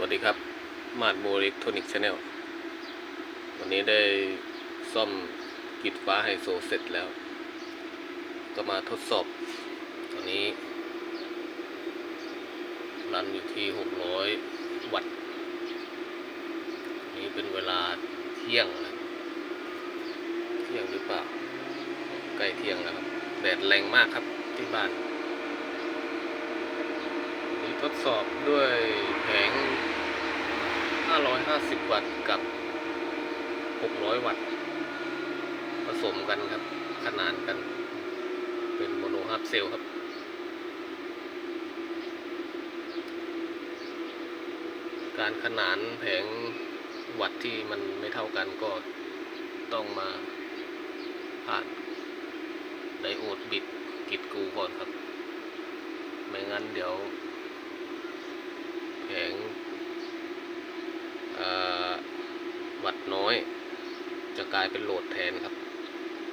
วัสดีครับมาดโมเล็กโทนิกชาแนลวันนี้ได้ซ่อมกิดฟ้าไฮโซเสร็จแล้ว ก็มาทดสอบ ตอนนี้ รันอยู่ที่ 600 วัตต์ นี้เป็นเวลาเที่ยงเที่ยงหรือเปล่า ใกล้เที่ยงแล้วครับ แดดแรงมากครับที่บ้าน ดสอบด้วยแผง 550 วัตต์กับ 600 วัตต์ ผสมกันครับ ขนานกัน เป็นโมโนฮาร์ดเซลครับการขนานแผงวัตต์ที่มันไม่เท่ากันก็ต้องมาผ่านไดโอดบิดกิดกูก่อนครับ ไม่งั้นเดี๋ยว แผงเอ่อ วัดน้อย จะกลายเป็นโหลดแทนครับ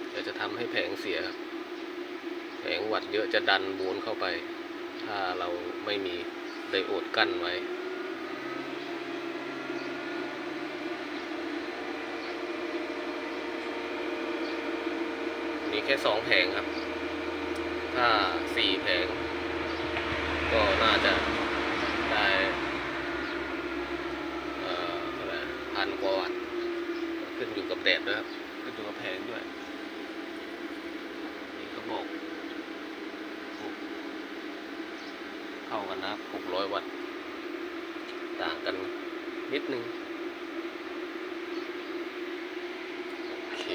เดี๋ยวจะทำให้แผงเสียครับ แผงวัดเยอะจะดันบูนเข้าไป ถ้าเราไม่มีไดโอดกั้นไว้มีแค่สองแผงครับ ถ้าสี่แผง ก็น่าจะได้เอ่อเท่าไหร่พันกว่าวัตต์ขึ้นอยู่กับแดด ด้วยครับขึ้นอยู่กับแผงด้วย นี่เขาบอกเท่ากันนะหกร้อยวัตต์ ต่างกันนิดนึง โอเค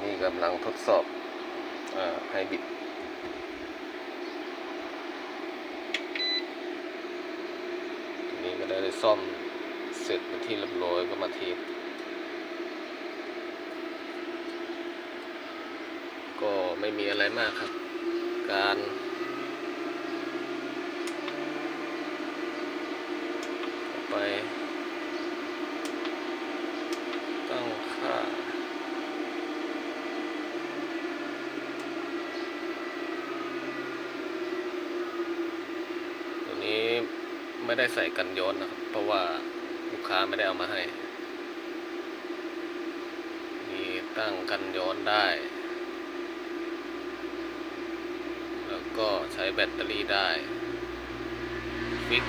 นี่กำลังทดสอบอไฮบิดนี้ก็ได้ซ่อมเสร็จเป็นที่เรียบร้อยก็มาเทส ก็ไม่มีอะไรมากครับ การไปตั้งค่าตัวนี้ไม่ได้ใส่กันย้อนนะครับ เพราะว่าลูกค้าไม่ได้เอามาให้ มีตั้งกันย้อนได้ แล้ว ก็ใช้แบตเตอรี่ได้ฟิก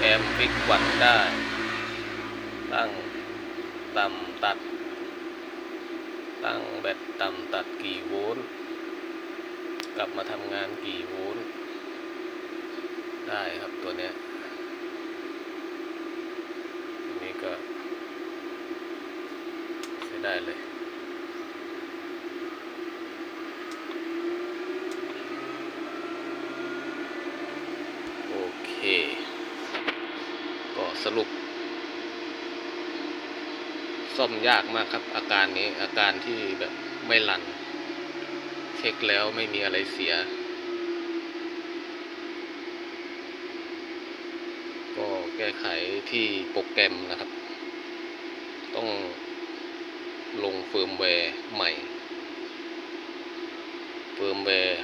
แอมฟิกวัตต์ได้ ตั้งต่ำตัด ตั้งแบตต่ำตัดกี่โวลต์กลับมาทำงานกี่โวลต์ได้ครับตัวเนี้ยนนี้ก็ใช้ได้เลย โอเค ก็ สรุป ซ่อมยากมากครับ อาการนี้อาการที่แบบไม่รัน เช็คแล้วไม่มีอะไรเสีย ก็แก้ไขที่โปรแกรมนะครับ ต้องลงเฟิร์มแวร์ใหม่ เฟิร์มแวร์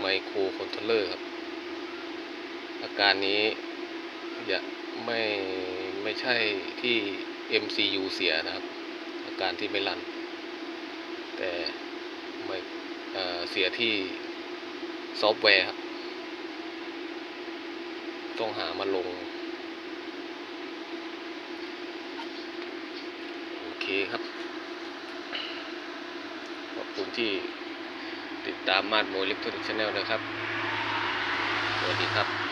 ไมโครคอนโทรลเลอร์ครับ อาการนี้อย่า ไม่ไม่ใช่ที่ MCU เสียนะครับ อาการที่ไม่รัน แต่ไม่เอ่อเสียที่ซอฟต์แวร์ครับ ต้องหามาลง โอเคครับ ขอบคุณที่ติดตามมาดโมล็กทรอนิกชาแนลนะครับ สวัสดีครับ